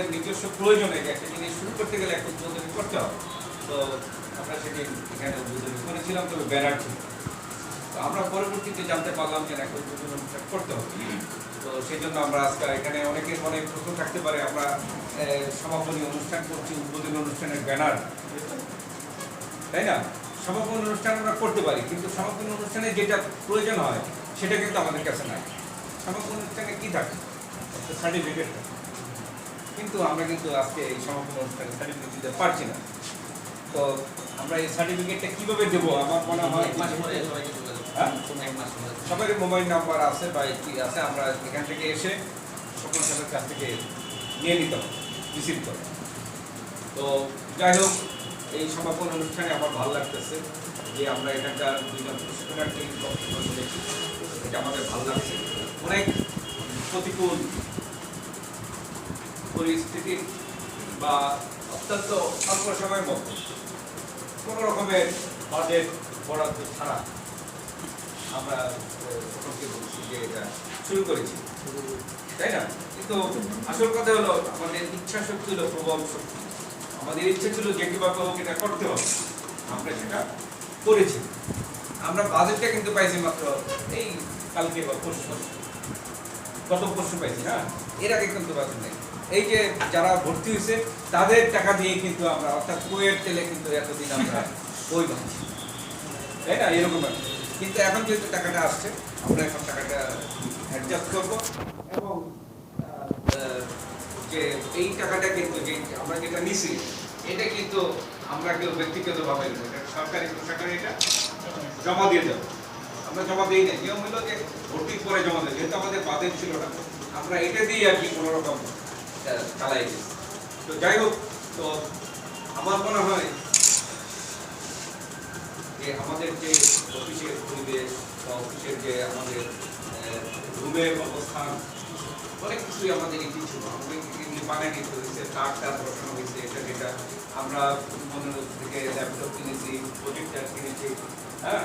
আমাদের নিজস্ব প্রয়োজনে একটা জিনিস শুরু করতে গেলে একটা উদ্বোধনী করতে হবে। তো আমরা সেদিন এখানে উদ্বোধনী করেছিলাম, তবে ব্যানার ছিল। তো আমরা পরবর্তীতে জানতে পারলাম যে একটা উদ্বোধনী করতে হবে। তো সেই জন্য আমরা আজকে এখানে অনেকের মনে প্রশ্ন থাকতে পারে, আমরা সমাপনী অনুষ্ঠান করছি, উদ্বোধনী অনুষ্ঠানের ব্যানার। তাই না? সমাপনী অনুষ্ঠান আমরা করতে পারি, কিন্তু সমাপনী অনুষ্ঠানে যেটা প্রয়োজন হয়, সেটা কিন্তু আমাদের কাছে নাই। সমাপনী অনুষ্ঠানে কি থাকে? সার্টিফিকেট থাকে। কিন্তু আমরা কিন্তু আজকে এই সমাপনী অনুষ্ঠানে সার্টিফিকেট দিতে পারছি না। তো আমরা এই সার্টিফিকেটটা কীভাবে দেবো? আমার মনে হয় হ্যাঁ? সবাই মোবাইল নাম্বার আছে বা কি আছে আমরা এখান থেকে এসে সকল সবার কাছ থেকে নিয়ে নিতে হবে রিসিভ করে তো যাই হোক এই সমাপন অনুষ্ঠানে আমার ভালো লাগতেছে যে আমরা এখানকার দুজন প্রশিক্ষণার্থী এটা আমাদের ভালো লাগছে। অনেক প্রতিকূল পরিস্থিতি বা অত্যন্ত অল্প সময়ের মধ্যে কোনো রকমের বাজেট বরাদ্দ ছাড়া আমরা সকলকে বলছি যে এটা শুরু করেছি। তাই না? কিন্তু আসল কথা হলো, আমাদের ইচ্ছা শক্তি হলো প্রবল শক্তি। আমাদের ইচ্ছে ছিল যে কীভাবে হোক এটা করতে হবে। আমরা সেটা করেছি। আমরা বাজেটটা কিন্তু পাইছি মাত্র এই কালকে বা পরশু। গত পরশু পাইছি হ্যাঁ? এর আগে কিন্তু বাজেট নেই। এই যে যারা ভর্তি হয়েছে তাদের টাকা দিয়ে কিন্তু আমরা অর্থাৎ কুয়ের তেলে কিন্তু এতদিন আমরা বই ভাবছি তাই না? এরকম কিন্তু এখন যেহেতু টাকাটা আসছে আমরা এখন টাকাটা অ্যাডজাস্ট করব। এবং যে এই টাকাটা কিন্তু যে আমরা যেটা নিছি এটা কিন্তু আমরা কেউ ব্যক্তিগতভাবে সরকারি প্রশাসনে এটা জমা দিয়ে দেবো। আমরা জমা দিই না নিয়ম হলো যে ভর্তির পরে জমা দেয় যেহেতু আমাদের বাদের ছিল না আমরা এটা দিয়ে আর কি কোনো রকম আহ, চালাই গেছি তো যাই হোক, তো আমার মনে হয় যে আমাদের যে অফিসের পরিবেশ বা অফিসের যে আমাদের রুমের অবস্থান, অনেক কিছুই আমাদের ইতি ছিল। আমাদের এগুলি নিতে হয়েছে কার্ডটা বসানো হয়েছে, এটা যেটা আমরা মনে থেকে ল্যাপটপ কিনেছি প্রজেক্টার কিনেছি হ্যাঁ?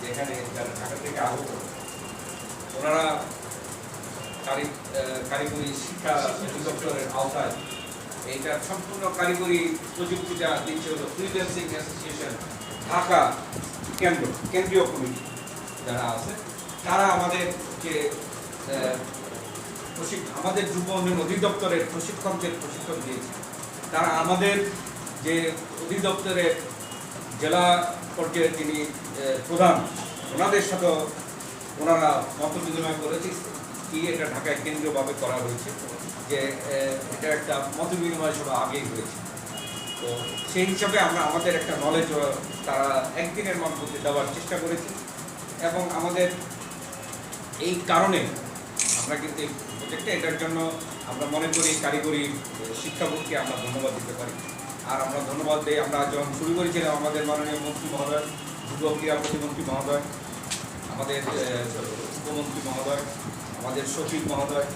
যে এখানে যারা ঢাকা থেকে আগত ওনারা কারিগরি শিক্ষা অধিদপ্তরের আওতায় এইটার সম্পূর্ণ কারিগরি প্রযুক্তিটা দিচ্ছে হলো ফ্রিল্যান্সিং অ্যাসোসিয়েশন ঢাকা কেন্দ্র কেন্দ্রীয় কমিটি যারা আছে। তারা আমাদের যে আহ, প্রশিক- আমাদের যুব উন্নয়ন অধিদপ্তরের প্রশিক্ষকদের প্রশিক্ষণ দিয়েছে। তারা আমাদের যে অধিদপ্তরের জেলা পর্যায়ে যিনি প্রধান। ওনাদের সাথে ওনারা মত বিনিময় করেছে কি এটা ঢাকায় কেন্দ্রীয়ভাবে করা হয়েছে, যে এটা একটা মত বিনিময় সভা আগেই হয়েছে। তো সেই হিসাবে আমরা, আমাদের একটা নলেজ তারা একদিনের মধ্যে দেওয়ার চেষ্টা করেছি এবং আমাদের এই কারণে আমরা কিন্তু এই প্রজেক্টটা এটার জন্য আমরা মনে করি কারিগরি শিক্ষা বোর্ডকে আমরা ধন্যবাদ দিতে পারি। আর আমরা ধন্যবাদ দিই। আমরা যখন শুরু করেছিলাম, আমাদের মাননীয় মন্ত্রী মহোদয় যুব ক্রীড়া প্রতিমন্ত্রী মহোদয়, আমাদের উপমন্ত্রী মহোদয়, আমাদের সচিব মহোদয়।